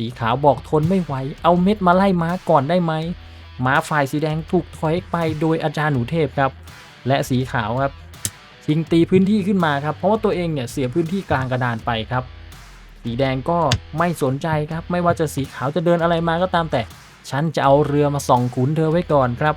สีขาวบอกทนไม่ไหว เอาเม็ดมาไล่ม้าก่อนได้ไหมม้าฝ่ายสีแดงถูกถอยไปโดยอาจารย์หนูเทพครับ และสีขาวครับชิงตีพื้นที่ขึ้นมาครับ เพราะว่าตัวเองเนี่ยเสียพื้นที่กลางกระดานไปครับ สีแดงก็ไม่สนใจครับ ไม่ว่าจะสีขาวจะเดินอะไรมาก็ตามแต่ ฉันจะเอาเรือมาส่องขุนเธอไว้ก่อนครับ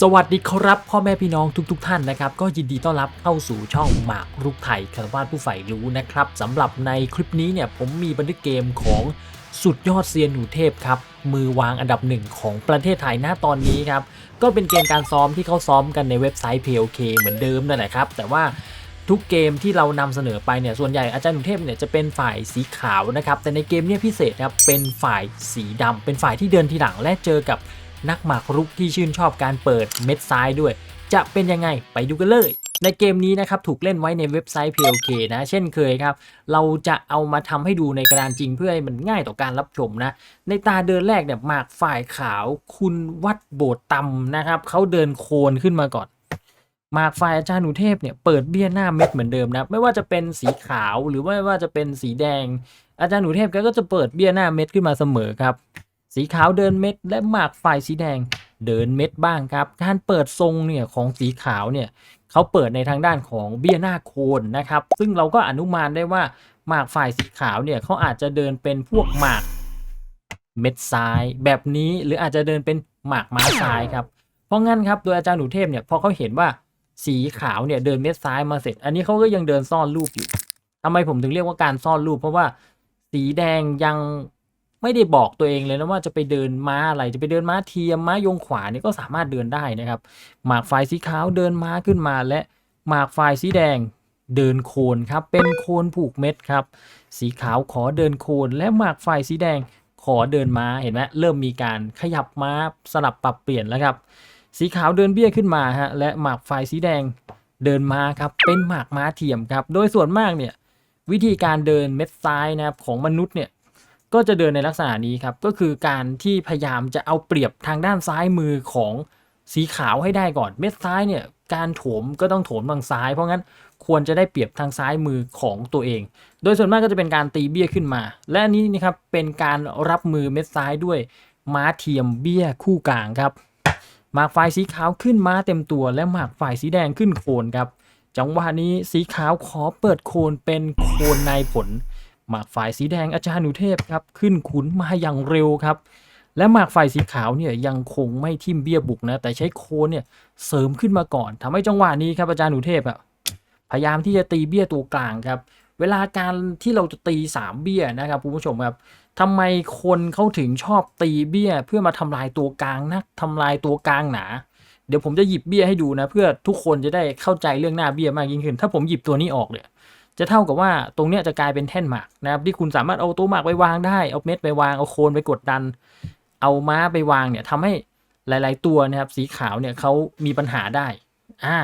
สวัสดีครับพ่อแม่พี่น้องทุกๆทท่านนะครับ ก็ยินดีต้อนรับเข้าสู่ช่องหมากรุกไทยคารวาสผู้ใฝ่รู้นะครับสำหรับในคลิปนี้เนี่ยผมมีบันทึกเกมของสุดยอดเซียนหนูเทพครับ มือวางอันดับหนึ่งของประเทศไทยหน้าตอนนี้ครับ ก็เป็นเกมการซ้อมที่เขาซ้อมกันในเว็บไซต์ PLK เหมือนเดิมนั่นแหละครับ แต่ว่าทุกเกมที่เรานำเสนอไปเนี่ยส่วนใหญ่อาจารย์หนูเทพเนี่ยจะเป็นฝ่ายสีขาวนะครับแต่ในเกมเนี่ยพิเศษครับเป็นฝ่ายสีดำเป็นฝ่ายที่เดินทีหลังและเจอกับ นักหมากรุกที่ชื่นชอบการเปิดเม็ดซ้ายด้วย จะเป็นยังไงไปดูกันเลยในเกมนี้นะครับถูกเล่นไว้ในเว็บไซต์ PLK นะเช่นเคยครับ เราจะเอามาทำให้ดูในกระดานจริงเพื่อให้มันง่ายต่อการรับชมนะ ในตาเดินแรกเนี่ยหมากฝ่ายขาวคุณวัดโบดตำนะครับเขาเดินโคนขึ้นมาก่อน หมากฝ่ายอาจารย์หนูเทพเนี่ยเปิดเบี้ยหน้าเม็ดเหมือนเดิมนะไม่ว่าจะเป็นสีขาวหรือไม่ว่าจะเป็นสีแดง อาจารย์หนูเทพก็จะเปิดเบี้ยหน้าเม็ดขึ้นมาเสมอครับ สีขาวเดินเม็ด และหมากฝ่ายสีแดงเดินเม็ดบ้างครับ การเปิดทรงเนี่ยของสีขาวเนี่ยเขาเปิดในทางด้านของเบี้ยหน้าโคนนะครับ ซึ่งเราก็อนุมานได้ว่าหมากฝ่ายสีขาวเนี่ยเขาอาจจะเดินเป็นพวกหมากเม็ดซ้ายแบบนี้หรืออาจจะเดินเป็นหมากม้าซ้ายครับ เพราะงั้นครับโดยอาจารย์หนูเทพเนี่ยพอเขาเห็นว่าสีขาวเนี่ยเดินเม็ดซ้ายมาเสร็จ อันนี้เขาก็ยังเดินซ่อนรูปอยู่ทำไมผมถึงเรียกว่าการซ่อนรูป เพราะว่าสีแดงยัง ไม่ได้บอกตัวเองเลยนะว่าจะไปเดินม้าอะไรจะไปเดินม้าเทียมม้ายงขวานี่ก็สามารถเดินได้นะครับ หมากฝ่ายสีขาวเดินม้าขึ้นมา และหมากฝ่ายสีแดงเดินโคนครับ เป็นโคนผูกเม็ดครับ สีขาวขอเดินโคนและหมากฝ่ายสีแดงขอเดินม้าเห็นไหมเริ่มมีการขยับม้าสลับปรับเปลี่ยนแล้วครับ สีขาวเดินเบี้ยขึ้นมาฮะและหมากฝ่ายสีแดงเดินม้าครับเป็นหมากม้าเทียมครับ โดยส่วนมากเนี่ยวิธีการเดินเม็ดซ้ายนะครับของมนุษย์เนี่ย ก็จะเดินในลักษณะนี้ครับ ก็คือการที่พยายามจะเอาเปรียบทางด้านซ้ายมือของสีขาวให้ได้ก่อนเม็ดซ้ายเนี่ยการโถมก็ต้องโถมทางซ้าย เพราะงั้นควรจะได้เปรียบทางซ้ายมือของตัวเอง โดยส่วนมากก็จะเป็นการตีเบี้ยขึ้นมา และนนี้นะครับเป็นการรับมือเม็ดซ้ายด้วยม้าเทียมเบี้ยคู่กลางครับหมากฝ่ายสีขาวขึ้นม้าเต็มตัว และหมากฝ่ายสีแดงขึ้นโคนครับ จังหวะนี้สีขาวขอเปิดโคนเป็นโคนในผล หมากฝ่ายสีแดงอาจารย์หนุเทพครับขึ้นขุนมาอย่างเร็วครับ และหมากฝ่ายสีขาวเนี่ยยังคงไม่ทิ่มเบี้ยบุกนะ แต่ใช้โคนเนี่ยเสริมขึ้นมาก่อนทำให้จังหวะนี้ครับอาจารย์หนุเทพอะพยายามที่จะตีเบี้ยตัวกลางครับเวลาการที่เราจะตีสามเบี้ยนะครับคุณผู้ชมครับทำไมคนเขาถึงชอบตีเบี้ย เพื่อมาทำลายตัวกลางนักทำลายตัวกลางหนา เดี๋ยวผมจะหยิบเบี้ยให้ดูนะ เพื่อทุกคนจะได้เข้าใจเรื่องหน้าเบี้ยมากยิ่งขึ้น ถ้าผมหยิบตัวนี้ออกเนี่ย จะเท่ากับว่าตรงเนี้ยจะกลายเป็นแท่นหมากนะครับที่คุณสามารถเอาตัวหมากไปวางได้ เอาเม็ดไปวาง เอาโคนไปกดดัน เอาม้าไปวางเนี่ยทำให้หลาย ๆ ตัวนะครับสีขาวเนี่ยเขามีปัญหาได้อ่า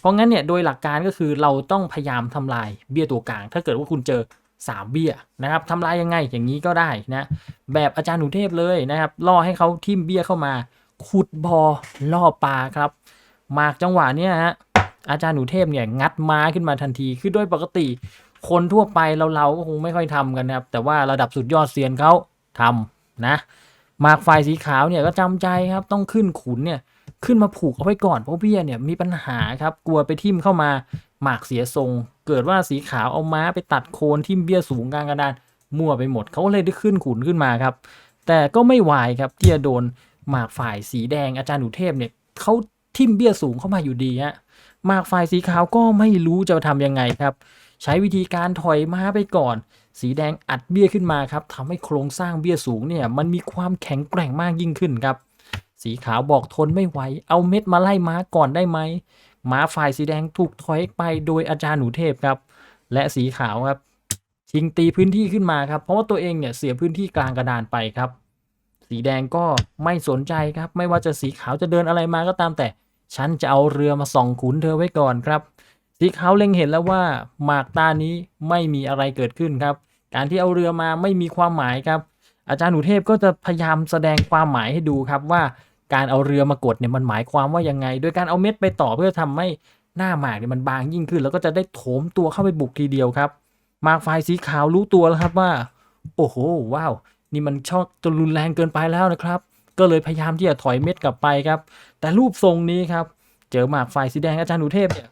เพราะงั้นเนี่ยโดยหลักการก็คือเราต้องพยายามทำลายเบี้ยตัวกลาง ถ้าเกิดว่าคุณเจอสามเบี้ยนะครับทำลายยังไงอย่างนี้ก็ได้นะแบบอาจารย์หนูเทพเลยนะครับล่อให้เขาทิ่มเบี้ยเข้ามา ขุดบอล่อปลาครับหมากจังหวะเนี้ยฮะ อาจารย์หนูเทพเนี่ยงัดม้าขึ้นมาทันที คือโดยปกติ คนทั่วไปเราเราก็คงไม่ค่อยทำกันนะครับ แต่ว่าระดับสุดยอดเซียนเขาทำนะหมากฝ่ายสีขาวเนี่ยก็จำใจครับต้องขึ้นขุนเนี่ยขึ้นมาผูกเอาไว้ก่อนเพราะเบี้ยเนี่ยมีปัญหาครับกลัวไปทิ่มเข้ามาหมากเสียทรง เกิดว่าสีขาวเอาม้าไปตัดโคนทิ่มเบี้ยสูงกลางกระดานมั่วไปหมดเขาเลยได้ขึ้นขุนขึ้นมาครับ แต่ก็ไม่วายครับที่จะโดนหมากฝ่ายสีแดงอาจารย์หนูเทพเนี่ยเขา ทิ่มเบี้ยสูงเข้ามาอยู่ดีฮะมากฝ่ายสีขาวก็ไม่รู้จะทำยังไงครับ ใช้วิธีการถอยม้าไปก่อน สีแดงอัดเบี้ยขึ้นมาครับทำให้โครงสร้างเบี้ยสูงเนี่ยมันมีความแข็งแกร่งมากยิ่งขึ้นครับ สีขาวบอกทนไม่ไหวเอาเม็ดมาไล่ม้าก่อนได้ไหมม้าฝ่ายสีแดงถูกถอยไปโดยอาจารย์หนูเทพครับ และสีขาวครับ ชิงตีพื้นที่ขึ้นมาครับ เพราะว่าตัวเองเนี่ยเสียพื้นที่กลางกระดานไปครับ สีแดงก็ไม่สนใจครับ ไม่ว่าจะสีขาวจะเดินอะไรมาก็ตามแต่ ฉันจะเอาเรือมาส่องขุนเธอไว้ก่อนครับสีขาวเล็งเห็นแล้วว่าหมากตานี้ไม่มีอะไรเกิดขึ้นครับ การที่เอาเรือมาไม่มีความหมายครับ อาจารย์หนูเทพก็จะพยายามแสดงความหมายให้ดูครับว่าการเอาเรือมากดเนี่ยมันหมายความว่ายังไง โดยการเอาเม็ดไปต่อเพื่อทำให้หน้าหมากเนี่ยมันบางยิ่งขึ้น แล้วก็จะได้โถมตัวเข้าไปบุกทีเดียวครับหมากฝ่ายสีขาวรู้ตัวแล้วครับว่า โอ้โห ว้าว นี่มันชอบจนรุนแรงเกินไปแล้วนะครับ ก็เลยพยายามที่จะถอยเม็ดกลับไปครับ แต่รูปทรงนี้ครับ เจอหมากฝ่ายสีแดงอาจารย์หนูเทพเนี่ย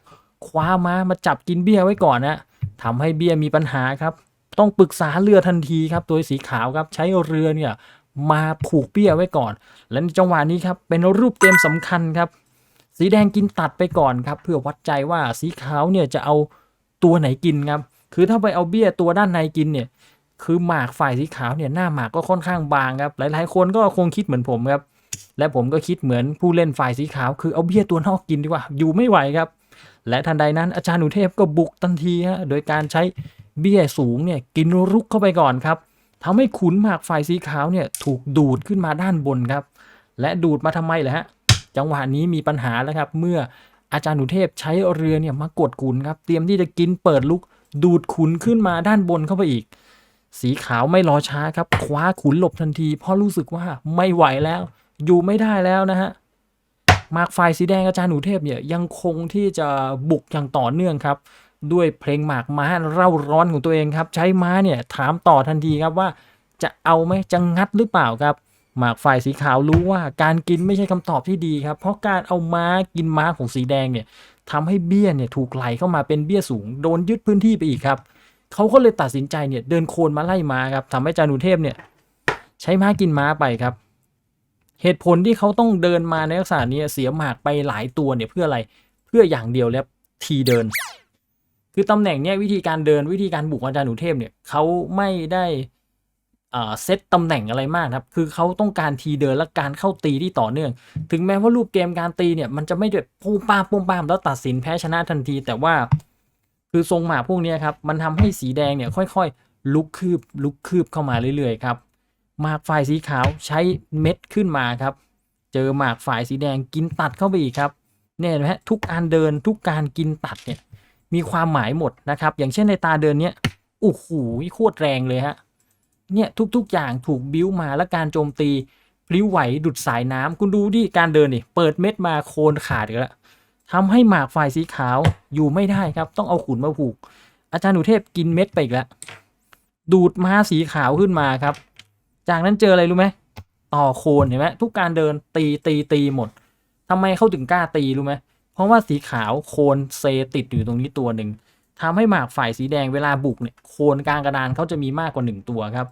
คว้ามามาจับกินเบี้ยไว้ก่อนนะทำให้เบี้ยมีปัญหาครับ ต้องปรึกษาเรือทันทีครับโดยสีขาวครับใช้เรือเนี่ยมาผูกเบี้ยไว้ก่อน และในจังหวะนี้ครับเป็นรูปเกมสำคัญครับ สีแดงกินตัดไปก่อนครับ เพื่อวัดใจว่าสีขาวเนี่ยจะเอาตัวไหนกินครับ คือถ้าไปเอาเบี้ยตัวด้านในกินเนี่ย คือหมากฝ่ายสีขาวเนี่ยหน้าหมากก็ค่อนข้างบางครับ หลายๆ คนก็คงคิดเหมือนผมครับ และผมก็คิดเหมือนผู้เล่นฝ่ายสีขาว คือเอาเบี้ยตัวนอกกินดีกว่า อยู่ไม่ไหวครับ และทันใดนั้นอาจารย์หนูเทพก็บุกทันทีฮะ โดยการใช้เบี้ยสูงเนี่ยกินรุกเข้าไปก่อนครับทำให้ขุนหมากฝ่ายสีขาวเนี่ยถูกดูดขึ้นมาด้านบนครับ และดูดมาทำไมล่ะฮะ จังหวะนี้มีปัญหาแล้วครับ เมื่ออาจารย์หนูเทพใช้เรือเนี่ยมากดขุนครับ เตรียมที่จะกินเปิดลุกดูดขุนขึ้นมาด้านบนเข้าไปอีก สีขาวไม่รอช้าครับ คว้าขุนหลบทันที เพราะรู้สึกว่าไม่ไหวแล้ว อยู่ไม่ได้แล้วนะฮะหมากฝ่ายสีแดงอาจารย์หนูเทพเนี่ยยังคงที่จะบุกอย่างต่อเนื่องครับ ด้วยเพลงหมากม้าเร่าร้อนของตัวเองครับ ใช้ม้าเนี่ยถามต่อทันทีครับว่าจะเอาไหมจะงัดหรือเปล่าครับ หมากฝ่ายสีขาวรู้ว่าการกินไม่ใช่คำตอบที่ดีครับ เพราะการเอาม้ากินม้าของสีแดงเนี่ยทำให้เบี้ยเนี่ยถูกไหลเข้ามาเป็นเบี้ยสูง โดนยึดพื้นที่ไปอีกครับ เขาก็เลยตัดสินใจเนี่ยเดินโคนมาไล่ม้าครับทำให้จานุเทพเนี่ยใช้ม้ากินม้าไปครับ เหตุผลที่เขาต้องเดินมาในลักษณะนี้เสียหมากไปหลายตัวเนี่ยเพื่ออะไรเพื่ออย่างเดียวแล้วทีเดิน คือตำแหน่งเนี่ยวิธีการเดินวิธีการบุกอาจารย์หนูเทพเนี่ยเขาไม่ได้เซตตำแหน่งอะไรมากครับ คือเขาต้องการทีเดินและการเข้าตีที่ต่อเนื่อง ถึงแม้ว่ารูปเกมการตีเนี่ยมันจะไม่แบบปูมป้ามปูมป้ามแล้วตัดสินแพ้ชนะทันที แต่ว่า คือทรงหมากพวกนี้ครับมันทำให้สีแดงเนี่ยค่อยๆ ลุกคืบลุกคืบเข้ามาเรื่อยๆครับหมากฝ่ายสีขาวใช้เม็ดขึ้นมาครับ เจอหมากฝ่ายสีแดงกินตัดเข้าไปอีกครับเนี่ยนไหมฮะทุกการเดินทุกการกินตัดเนี่ยมีความหมายหมดนะครับ อย่างเช่นในตาเดินเนี้ยโอ้โหโคตรแรงเลยฮะเนี่ยทุกๆอย่างถูกบิ้วมาและการโจมตีพลิ้วไหวดุดสายน้ำคุณดูดิการเดินนี่เปิดเม็ดมาโคนขาดอีกแล้ว ทำให้หมากฝ่ายสีขาวอยู่ไม่ได้ครับ ต้องเอาขุนมาผูก อาจารย์หนูเทพกินเม็ดไปอีกแล้วดูดม้าสีขาวขึ้นมาครับ จากนั้นเจออะไรรู้ไหมต่อโคนเห็นไหมทุกการเดินตีตีตีหมดทำไมเขาถึงกล้าตีรู้ไหมเพราะว่าสีขาวโคนเซติดอยู่ตรงนี้ตัวหนึ่งทำให้หมากฝ่ายสีแดงเวลาบุกเนี่ยโคนกลางกระดานเขาจะมีมากกว่าหนึ่งตัวครับ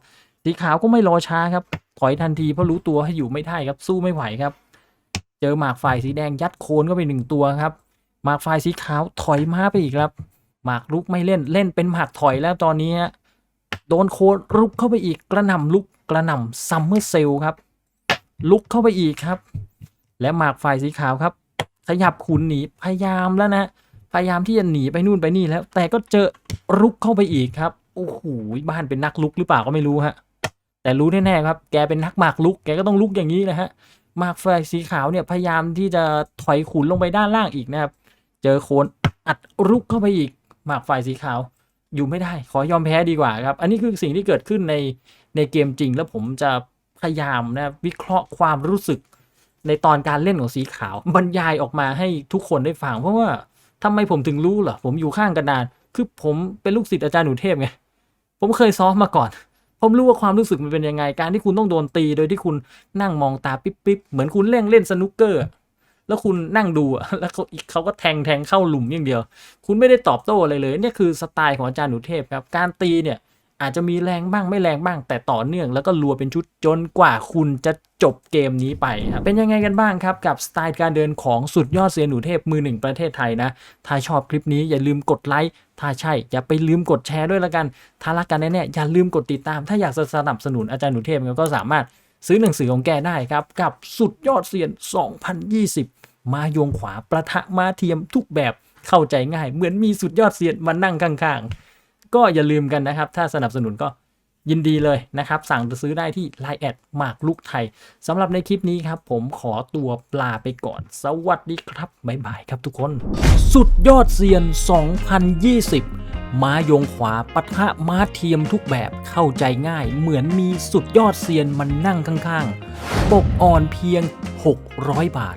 สีขาวก็ไม่รอช้าครับ ถอยทันทีเพราะรู้ตัวให้อยู่ไม่ได้ครับสู้ไม่ไหวครับ เจอหมากฝ่ายสีแดงยัดโคนก็ไปหนึ่งตัวครับ หมากฝ่ายสีขาวถอยมาไปอีกครับ หมากลุกไม่เล่นเล่นเป็นหมากถอยแล้วตอนนี้โดนโคนลุกเข้าไปอีกกระหน่ำลุกกระหน่ำซัมเมอร์เซลครับ ลุกเข้าไปอีกครับ และหมากฝ่ายสีขาวครับ ขยับขุนหนีพยายามแล้วนะ พยายามที่จะหนีไปนู่นไปนี่แล้ว แต่ก็เจอรุกเข้าไปอีกครับโอ้โหบ้านเป็นนักลุกหรือเปล่าก็ไม่รู้ฮะแต่รู้แน่ๆครับ แกเป็นนักหมากลุก แกก็ต้องลุกอย่างนี้แหละฮะ มากไฟสีขาวเนี่ยพยายามที่จะถอยขุนลงไปด้านล่างอีกนะครับ เจอโคนอัดรุกเข้าไปอีกหมากไฟสีขาวอยู่ไม่ได้ ขอยอมแพ้ดีกว่าครับ อันนี้คือสิ่งที่เกิดขึ้นในในเกมจริง แล้วผมจะพยายามนะวิเคราะห์ความรู้สึกในตอนการเล่นของสีขาว บรรยายออกมาให้ทุกคนได้ฟัง เพราะว่าทำไมผมถึงรู้เหรอผมอยู่ข้างกันนาน คือผมเป็นลูกศิษย์อาจารย์หนูเทพไงผมเคยซ้อมมาก่อน ผมรู้ว่าความรู้สึกมันเป็นยังไง การที่คุณต้องโดนตี โดยที่คุณนั่งมองตาปิ๊บปิ๊บเหมือนคุณเล่นเล่นสนุกเกอร์ แล้วคุณนั่งดูแล้วเขาอีเขาก็แทงแทงเข้าหลุมอย่างเดียว คุณไม่ได้ตอบโต้อะไรเลย เนี่ยคือสไตล์ของอาจารย์หนูเทพครับ การตีเนี่ย อาจจะมีแรงบ้างไม่แรงบ้าง แต่ต่อเนื่องแล้วก็รัวเป็นชุดจนกว่าคุณจะจบเกมนี้ไปครับเป็นยังไงกันบ้างครับ กับสไตล์การเดินของสุดยอดเซียนหนูเทพมือหนึ่งประเทศไทยนะ ถ้าชอบคลิปนี้อย่าลืมกดไลค์ถ้าใช่ อย่าไปลืมกดแชร์ด้วยละกันถ้ารักกันแน่ๆอย่าลืมกดติดตาม ถ้าอยากสนับสนุนอาจารย์หนูเทพก็สามารถซื้อหนังสือของแกได้ครับ กับสุดยอดเซียน 2020 มายงขวาประทะมาเทียมทุกแบบเข้าใจง่าย เหมือนมีสุดยอดเซียนมานั่งข้างๆ ก็อย่าลืมกันนะครับ ถ้าสนับสนุนก็ยินดีเลยนะครับ สั่งซื้อได้ที่ Line แอดหมากลุกไทยสำหรับในคลิปนี้ครับ ผมขอตัวปลาไปก่อน สวัสดีครับ บ๊ายบายครับทุกคน สุดยอดเซียน 2020 ม้ายงขวาปะทะม้าเทียมทุกแบบเข้าใจง่าย เหมือนมีสุดยอดเซียนมันนั่งข้างๆ ปกอ่อนเพียง 600 บาท